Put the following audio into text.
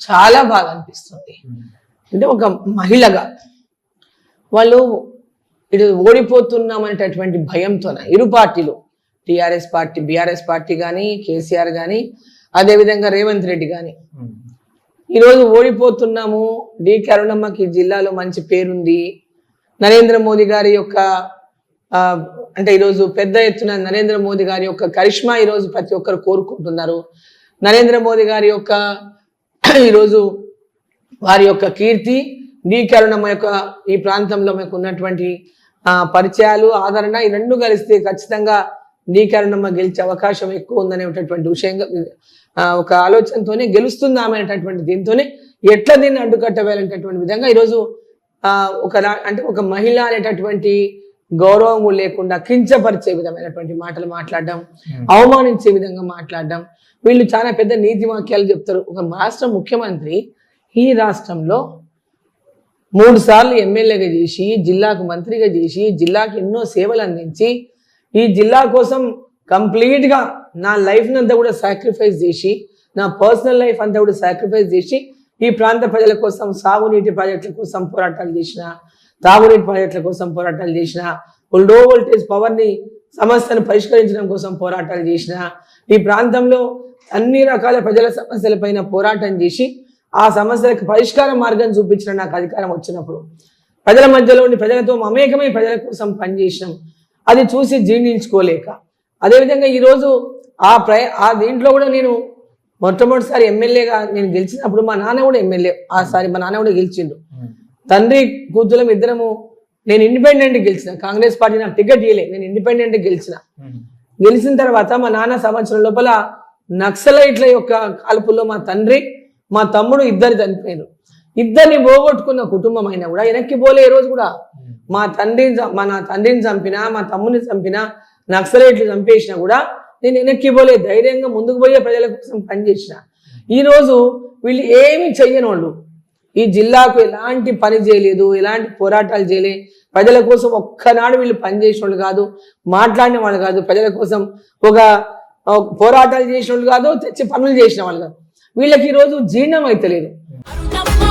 చాలా బాగా అనిపిస్తుంది అంటే ఒక మహిళగా వాళ్ళు ఇటు ఓడిపోతున్నామనేటటువంటి భయంతోన ఇరు పార్టీలు టిఆర్ఎస్ పార్టీ బీఆర్ఎస్ పార్టీ కానీ కేసీఆర్ కానీ అదేవిధంగా రేవంత్ రెడ్డి కానీ ఈరోజు ఓడిపోతున్నాము డి కరుణమ్మకి జిల్లాలో మంచి పేరుంది నరేంద్ర మోదీ గారి యొక్క అంటే ఈరోజు పెద్ద ఎత్తున నరేంద్ర మోదీ గారి యొక్క కరిష్మా ఈరోజు ప్రతి ఒక్కరు కోరుకుంటున్నారు. నరేంద్ర మోదీ గారి యొక్క ఈరోజు వారి యొక్క కీర్తి డి యొక్క ఈ ప్రాంతంలో మీకు ఉన్నటువంటి పరిచయాలు ఆదరణ ఈ రెండు కలిస్తే ఖచ్చితంగా నీకరణమ్మ గెలిచే అవకాశం ఎక్కువ ఉందనేటటువంటి విషయంగా ఒక ఆలోచనతోనే గెలుస్తుందామనేటటువంటి దీంతోనే ఎట్లా దీన్ని అడ్డుకట్టవేయాలనేటటువంటి విధంగా ఈరోజు ఒక రా- అంటే ఒక మహిళ అనేటటువంటి గౌరవం కూడా లేకుండా కించపరిచే విధమైనటువంటి మాటలు మాట్లాడడం అవమానించే విధంగా మాట్లాడడం. వీళ్ళు చాలా పెద్ద నీతి వాక్యాలు చెప్తారు. ఒక రాష్ట్ర ముఖ్యమంత్రి ఈ రాష్ట్రంలో మూడు సార్లు ఎమ్మెల్యేగా చేసి జిల్లాకు మంత్రిగా చేసి జిల్లాకు ఎన్నో సేవలు అందించి ఈ జిల్లా కోసం కంప్లీట్గా నా లైఫ్ అంతా కూడా సాక్రిఫైస్ చేసి నా పర్సనల్ లైఫ్ అంతా కూడా సాక్రిఫైస్ చేసి ఈ ప్రాంత ప్రజల కోసం సాగునీటి ప్రాజెక్టుల కోసం పోరాటాలు చేసిన తాగునీటి ప్రాజెక్టుల కోసం పోరాటాలు చేసిన లో వోల్టేజ్ పవర్ని సమస్యను పరిష్కరించడం కోసం పోరాటాలు చేసిన ఈ ప్రాంతంలో అన్ని రకాల ప్రజల సమస్యలపైన పోరాటం చేసి ఆ సమస్యలకు పరిష్కార మార్గం చూపించిన నాకు అధికారం వచ్చినప్పుడు ప్రజల మధ్యలో ఉండి ప్రజలతో మమేకమై ప్రజల కోసం పనిచేసినాం. అది చూసి జీర్ణించుకోలేక అదేవిధంగా ఈరోజు ఆ ప్రయ ఆ దీంట్లో కూడా నేను మొట్టమొదటిసారి ఎమ్మెల్యేగా నేను గెలిచినప్పుడు మా నాన్న కూడా ఎమ్మెల్యే ఆ సారి మా నాన్న కూడా గెలిచిండు. తండ్రి కూతురం ఇద్దరము నేను ఇండిపెండెంట్ గెలిచిన. కాంగ్రెస్ పార్టీ నాకు టికెట్ ఇవ్వలే నేను ఇండిపెండెంట్ గెలిచిన. గెలిచిన తర్వాత మా నాన్న సంవత్సరం లోపల నక్సలైట్ల యొక్క కాల్పుల్లో మా తండ్రి మా తమ్ముడు ఇద్దరు చనిపోయారు ఇద్దరిని పోగొట్టుకున్న కుటుంబం అయినా కూడా వెనక్కి పోలే ఈ రోజు కూడా. మా తండ్రిని మా నా తండ్రిని చంపినా మా తమ్ముని చంపినా నక్సలైట్లు చంపేసినా కూడా నేను వెనక్కి పోలే ధైర్యంగా ముందుకు పోయే ప్రజల కోసం పనిచేసిన. ఈ రోజు వీళ్ళు ఏమీ చెయ్యని వాళ్ళు ఈ జిల్లాకు ఎలాంటి పని చేయలేదు ఎలాంటి పోరాటాలు చేయలే. ప్రజల కోసం ఒక్కనాడు వీళ్ళు పనిచేసిన వాళ్ళు కాదు మాట్లాడిన వాళ్ళు కాదు. ప్రజల కోసం ఒక పోరాటాలు చేసిన వాళ్ళు కాదు తెచ్చి పనులు చేసిన వాళ్ళు కాదు. వీళ్ళకి ఈరోజు జీర్ణం అయితలేదు. లేదు